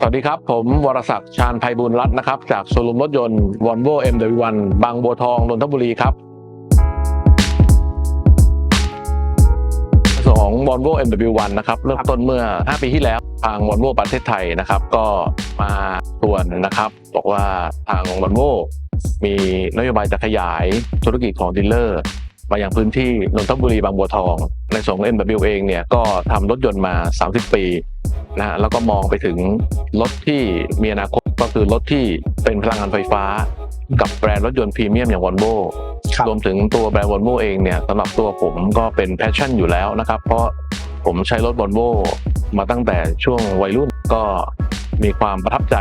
สวัสดีครับ ผมวรศักดิ์ชาญภัยบุญรัตน์นะครับ จากโชว์รูมรถยนต์ Volvo MW1 บางบัวทองนนทบุรีครับส่วนของ Volvo MW1 นะครับเริ่มต้นเมื่อ 5 ปีที่แล้วทาง Volvo ประเทศไทยนะครับ ก็มาชวนนะครับ บอกว่าทาง Volvo มีนโยบายจะขยายธุรกิจของดีลเลอร์มายังพื้นที่นนทบุรีบางบัวทอง ในส่วนของ MW เองเนี่ยก็ทำรถยนต์มา 30 ปี นะฮะแล้วก็มองไปถึงรถที่มีอนาคตก็คือรถที่เป็นพลังงานไฟฟ้า กับแบรนด์รถยนต์พรีเมียมอย่างวอลโวครับรวมถึงตัวแบรนด์วอลโวเองเนี่ยสำหรับตัวผมก็เป็นแพชชั่นอยู่แล้วนะครับ เพราะผมใช้รถวอลโวมาตั้งแต่ช่วงวัยรุ่นก็มีความประทับใจ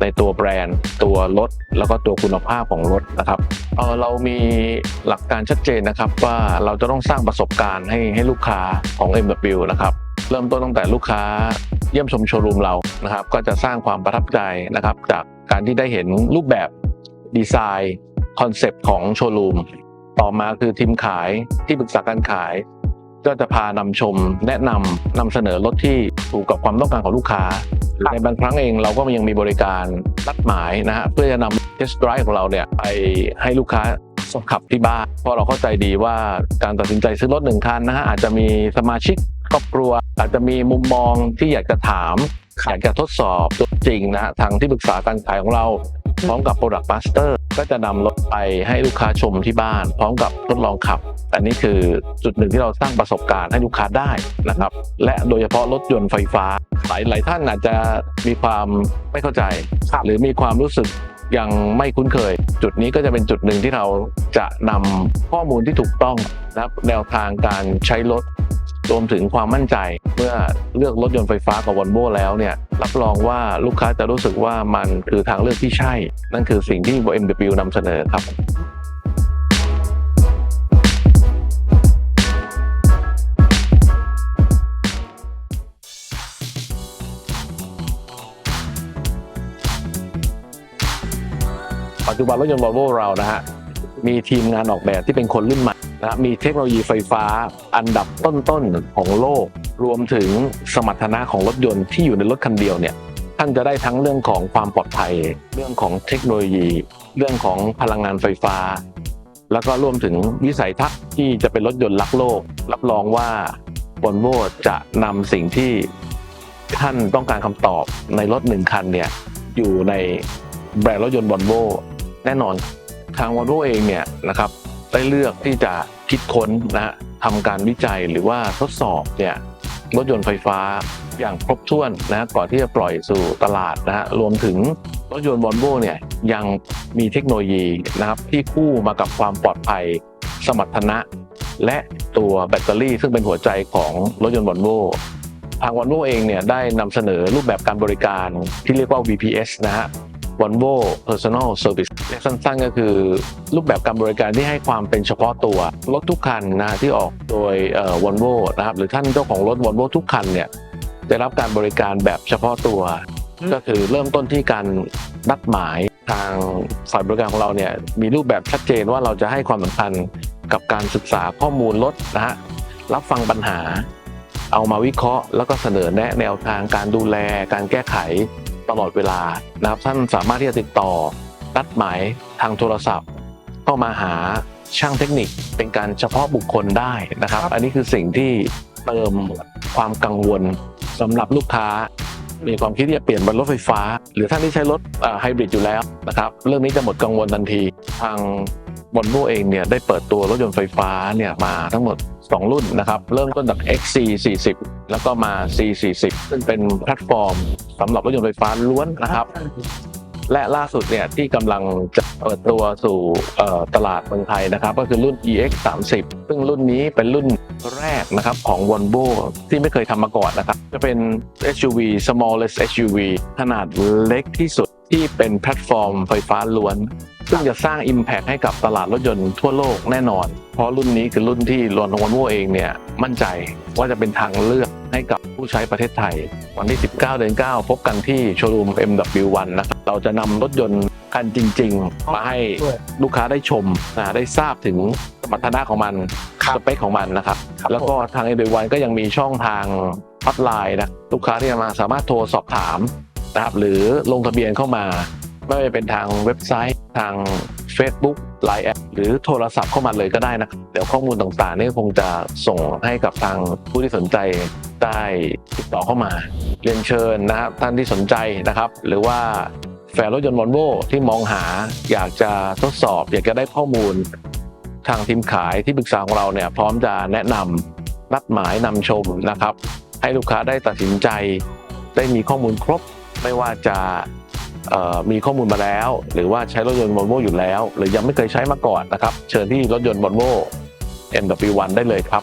ในตัวแบรนด์ตัวรถ แล้วก็ตัวคุณภาพของรถนะครับเอ่อเรามีหลักการชัดเจนนะครับว่าเราจะต้องสร้างประสบการณ์ให้ให้ลูกค้าของ MW นะครับ เริ่มต้นตั้งแต่ลูกค้าเยี่ยมชมโชว์รูมเรานะครับ ก็จะสร้างความประทับใจนะครับ จากการที่ได้เห็นรูปแบบดีไซน์คอนเซปต์ของโชว์รูมต่อมาคือทีมขายที่ปรึกษาการขาย ก็จะพานำชม แนะนำนำเสนอรถที่ถูกกับความต้องการของลูกค้าในบางครั้งเองเราก็ยังมีบริการนัดหมายนะฮะเพื่อจะนำเทสต์ไดรฟ์ของเราเนี่ยไปให้ลูกค้าขับที่บ้านเพราะเราเข้าใจดีว่าการตัดสินใจซื้อรถหนึ่งคันนะฮะอาจจะมีสมาชิกครอบครัว อาจจะมีมุมมองที่อยากจะถามครับอยากจะทดสอบตัวจริงนะฮะทางที่ปรึกษาการขายของเรา พร้อมกับ Product Master ก็จะนำรถไปให้ลูกค้าชมที่บ้าน พร้อมกับทดลองขับ อันนี้คือจุดหนึ่งที่เราสร้างประสบการณ์ให้ลูกค้าได้นะครับ และโดยเฉพาะรถยนต์ไฟฟ้า หลายหลายท่านอาจจะมีความไม่เข้าใจครับหรือมีความรู้สึกยังไม่คุ้นเคย จุดนี้ก็จะเป็นจุดหนึ่งที่เราจะนำข้อมูลที่ถูกต้องนะครับแนวทางการใช้รถ รวมถึงความมั่นใจเมื่อเลือกรถยนต์ไฟฟ้ากับวอลโวแล้วเนี่ยรับรองว่าลูกค้าจะรู้สึกว่ามันคือทางเลือกที่ใช่ นั่นคือสิ่งที่ BMW นำเสนอครับปัจจุบันรถยนต์ Volvo เรานะฮะ มีทีมงานออกแบบที่เป็นคนรุ่นใหม่นะมีเทคโนโลยีไฟฟ้าอันดับต้นๆของโลก รวมถึงสมรรถนะของรถยนต์ที่อยู่ในรถคันเดียวเนี่ยท่านจะได้ทั้งเรื่องของความปลอดภัย เรื่องของเทคโนโลยี เรื่องของพลังงานไฟฟ้า แล้วก็รวมถึงวิสัยทัศน์ที่จะเป็นรถยนต์รักโลก รับรองว่า Volvo จะนำสิ่งที่ท่านต้องการคำตอบในรถหนึ่งคันเนี่ยอยู่ในแบรนด์รถยนต์ Volvo แน่นอน ทาง Volvo เองเนี่ยนะครับได้เลือกที่จะคิดค้นนะฮะทำการวิจัยหรือว่าทดสอบเนี่ยรถยนต์ไฟฟ้าอย่างครบถ้วนนะก่อนที่จะปล่อยสู่ตลาดนะฮะรวมถึงรถยนต์ Volvo เนี่ยยังมีเทคโนโลยีนะครับที่คู่มากับความปลอดภัยสมรรถนะ และตัวแบตเตอรี่ซึ่งเป็นหัวใจของรถยนต์ Volvo ทาง Volvo เองเนี่ยได้นำเสนอรูปแบบการบริการที่เรียกว่า VPS นะฮะ Volvo Personal Service เรียกสั้นๆก็คือรูปแบบการบริการที่ให้ความเป็นเฉพาะตัว รถทุกคันนะที่ออกโดยเอ่อ Volvo นะครับหรือท่านเจ้าของรถ Volvo ทุกคันเนี่ยได้รับการบริการแบบเฉพาะตัว ก็คือเริ่มต้นที่การนัดหมายทางฝ่ายบริการของเราเนี่ยมีรูปแบบชัดเจนว่าเราจะให้ความสำคัญกับการศึกษาข้อมูลรถนะฮะรับฟังปัญหา เอามาวิเคราะห์ แล้วก็เสนอแนะแนวทางการดูแลการแก้ไข ตลอดเวลานะครับท่านสามารถที่จะติดต่อนัดหมายทางโทรศัพท์ เข้ามาหาช่างเทคนิคเป็นการเฉพาะบุคคลได้นะครับ อันนี้คือสิ่งที่เติมความกังวลสำหรับลูกค้า มีความคิดที่จะเปลี่ยนเป็นรถไฟฟ้า หรือท่านที่ใช้รถไฮบริดอยู่แล้วนะครับ เรื่องนี้จะหมดกังวลทันทีทางบอนโ o เองเนี่ยได้เปิดตัวรถยนต์ไฟฟ้าเนี่ยมาทั้งหมด 2 รุ่นนะครับ เริ่มต้นจาก XC40 แล้วก็มา C40 ซึ่งเป็นแพลตฟอร์มสำหรับรถยนต์ไฟฟ้าล้วนนะครับ และล่าสุดเนี่ยที่กำลังจะเปิดตัวสู่ตลาดเมืองไทยนะครับ ก็คือรุ่น EX 3 0 ซึ่งรุ่นนี้เป็นรุ่นแรกนะครับของ Volvo ที่ไม่เคยทำมาก่อนนะครับ จะเป็น SUV smallest SUV ขนาดเล็กที่สุดที่เป็นแพลตฟอร์มไฟฟ้าล้วน ซึ่งจะสร้าง Impact ให้กับตลาดรถยนต์ทั่วโลกแน่นอน เพราะรุ่นนี้คือรุ่นที่รอนของ Volvo เองเนี่ยมั่นใจว่าจะเป็นทางเลือก ให้กับผู้ใช้ประเทศไทย วันที่ 19 เดือน 9 พบกันที่โชว์รูม MW1 นะครับเราจะนำรถยนต์คันจริง ๆ มาให้ด้วยลูกค้าได้ชมนะได้ทราบถึงสมรรถนะของมันครับสเปคของมันนะครับครับ แล้วก็ทาง MW1 ก็ยังมีช่องทางฮอตไลน์นะลูกค้าที่จะมาสามารถโทรสอบถามนะครับหรือลงทะเบียนเข้ามาไม่ว่าจะเป็นทางเว็บไซต์ทาง Facebook Line แอปหรือโทรศัพท์เข้ามาเลยก็ได้นะครับเดี๋ยวข้อมูลต่างๆนี่คงจะส่งให้กับทางผู้ที่สนใจ ได้ติดต่อเข้ามา เรียนเชิญนะครับท่านที่สนใจนะครับ หรือว่าแฟนรถยนต์วอลโวที่มองหาอยากจะทดสอบ อยากจะได้ข้อมูล ทางทีมขายที่ปรึกษาของเราเนี่ยพร้อมจะแนะนำนัดหมายนำชมนะครับ ให้ลูกค้าได้ตัดสินใจ ได้มีข้อมูลครบ ไม่ว่าจะมีข้อมูลมาแล้ว หรือว่าใช้รถยนต์ Volvo อยู่แล้ว หรือยังไม่เคยใช้มาก่อนนะครับ เชิญที่รถยนต์ Volvo MW1 ได้เลยครับ